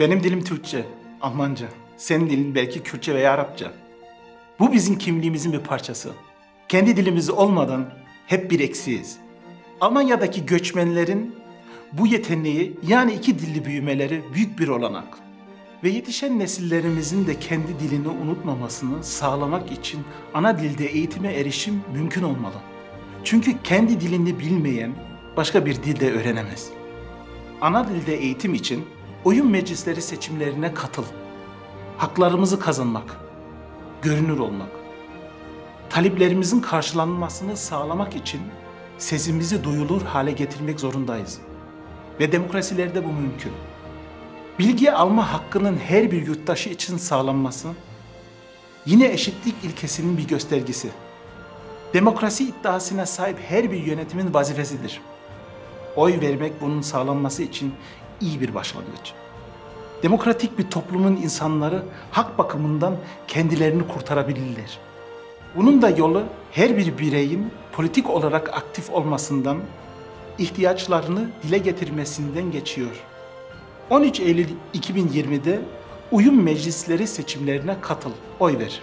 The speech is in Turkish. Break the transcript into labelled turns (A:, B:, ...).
A: Benim dilim Türkçe, Almanca. Senin dilin belki Kürtçe veya Arapça. Bu bizim kimliğimizin bir parçası. Kendi dilimiz olmadan hep bir eksiyiz. Almanya'daki göçmenlerin bu yeteneği yani iki dilli büyümeleri büyük bir olanak. Ve yetişen nesillerimizin de kendi dilini unutmamasını sağlamak için ana dilde eğitime erişim mümkün olmalı. Çünkü kendi dilini bilmeyen başka bir dilde öğrenemez. Ana dilde eğitim için oyun meclisleri seçimlerine katıl. Haklarımızı kazanmak, görünür olmak, taleplerimizin karşılanmasını sağlamak için sesimizi duyulur hale getirmek zorundayız. Ve demokrasilerde bu mümkün. Bilgi alma hakkının her bir yurttaşı için sağlanması yine eşitlik ilkesinin bir göstergesi. Demokrasi iddiasına sahip her bir yönetimin vazifesidir. Oy vermek bunun sağlanması için iyi bir başlangıç. Demokratik bir toplumun insanları hak bakımından kendilerini kurtarabilirler. Bunun da yolu her bir bireyin politik olarak aktif olmasından, ihtiyaçlarını dile getirmesinden geçiyor. 13 Eylül 2020'de uyum meclisleri seçimlerine katıl, oy ver.